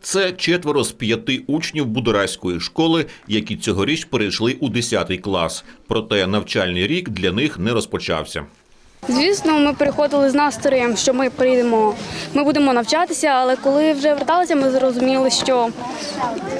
Це четверо з п'яти учнів Будураської школи, які цьогоріч перейшли у 10 клас. Проте навчальний рік для них не розпочався. Звісно, ми переходили з настроєм, що ми прийдемо, ми будемо навчатися, але коли вже верталися, ми зрозуміли, що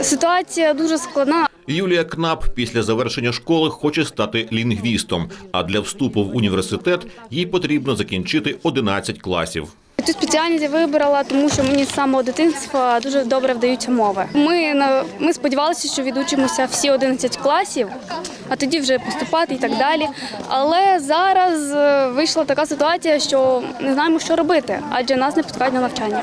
ситуація дуже складна. Юлія Кнап після завершення школи хоче стати лінгвістом. А для вступу в університет їй потрібно закінчити 11 класів. Цю спеціальність я вибрала, тому що мені з самого дитинства дуже добре вдаються мови. Ми ми сподівалися, що відучимося всі 11 класів, а тоді вже поступати і так далі. Але зараз е, вийшла така ситуація, що не знаємо, що робити, адже нас не пускають на навчання.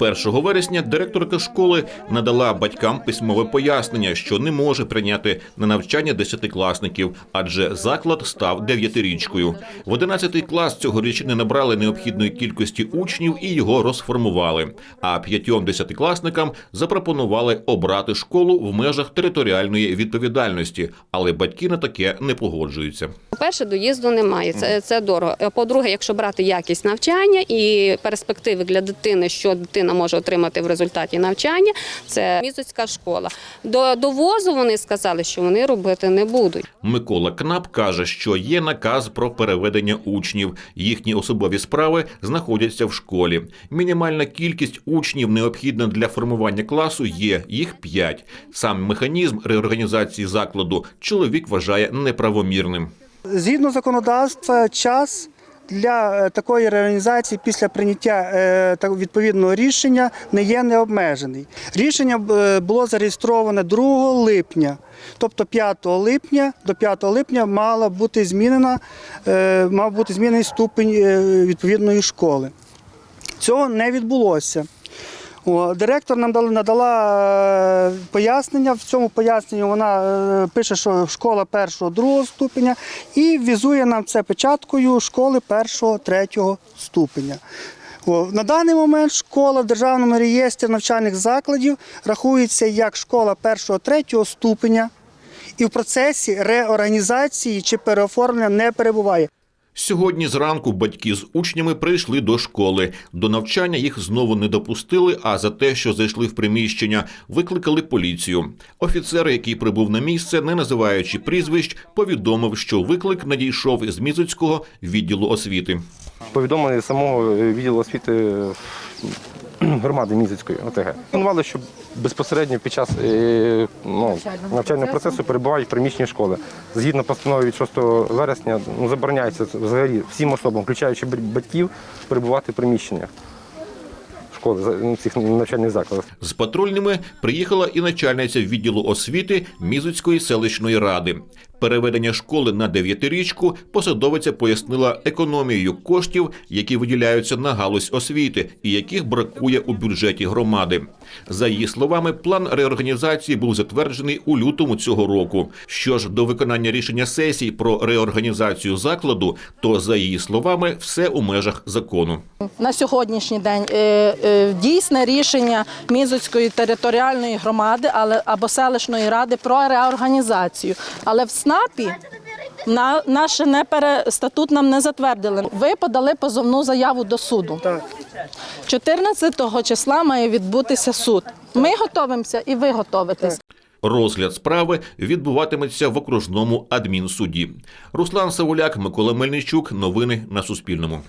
1 вересня директорка школи надала батькам письмове пояснення, що не може прийняти на навчання десятикласників, адже заклад став дев'ятирічкою. В 11 клас цьогоріч не набрали необхідної кількості учнів і його розформували. А п'ятьом десятикласникам запропонували обрати школу в межах територіальної відповідальності, але батьки на таке не погоджуються. По-перше, доїзду немає, це, це дорого. Е, По-друге, якщо брати якість навчання і перспективи для дитини, що дитина може отримати в результаті навчання, це мізоцька школа. До довозу вони сказали, що вони робити не будуть. Микола Кнап каже, що є наказ про переведення учнів. Їхні особові справи знаходяться в школі. Мінімальна кількість учнів необхідна для формування класу є їх п'ять. Сам механізм реорганізації закладу чоловік вважає неправомірним. Згідно законодавства, час для е, такої реорганізації після прийняття е, відповідного рішення не є необмежений. Рішення е, було зареєстроване 2 липня, тобто 5 липня до 5 липня мала бути змінена, мав бути змінений ступень відповідної школи. Цього не відбулося. Директор нам дала, надала е, пояснення. В цьому поясненні вона е, пише, що школа першого другого ступеня і візує нам це печаткою школи першого третього ступеня. На даний момент школа в державному реєстрі навчальних закладів рахується як школа першого третього ступеня і в процесі реорганізації чи переоформлення не перебуває. Сьогодні зранку батьки з учнями прийшли до школи. До навчання їх знову не допустили, а за те, що зайшли в приміщення, викликали поліцію. Офіцер, який прибув на місце, не називаючи прізвищ, повідомив, що виклик надійшов з Мізоцького відділу освіти. повідомлення самого відділу освіти громади Мізицької ОТГ. Планували, що безпосередньо під час е, ну, навчального процесу перебувають в приміщенні школи. Згідно постанови від 6 вересня ну, забороняється взагалі всім особам, включаючи б- батьків, перебувати в приміщеннях школи, за- ну, цих навчальних закладів. З патрульними приїхала і начальниця відділу освіти Мізоцької селищної ради. Переведення школи на дев'ятирічку посадовиця пояснила економією коштів, які виділяються на галузь освіти і яких бракує у бюджеті громади. За її словами, план реорганізації був затверджений у лютому цього року. Що ж до виконання рішення сесії про реорганізацію закладу, то за її словами, все у межах закону. на сьогоднішній день е, е, дійсне рішення Мізоцької територіальної громади але, або селищної ради про реорганізацію. Але в СНАПі на, наше не пере, статут нам не затвердили. Ви подали позовну заяву до суду. Так. 14 числа має відбутися суд. Ми готовимося і ви готовитесь. Розгляд справи відбуватиметься в окружному адмінсуді. Руслан Савуляк, Микола Мельничук. Новини на Суспільному.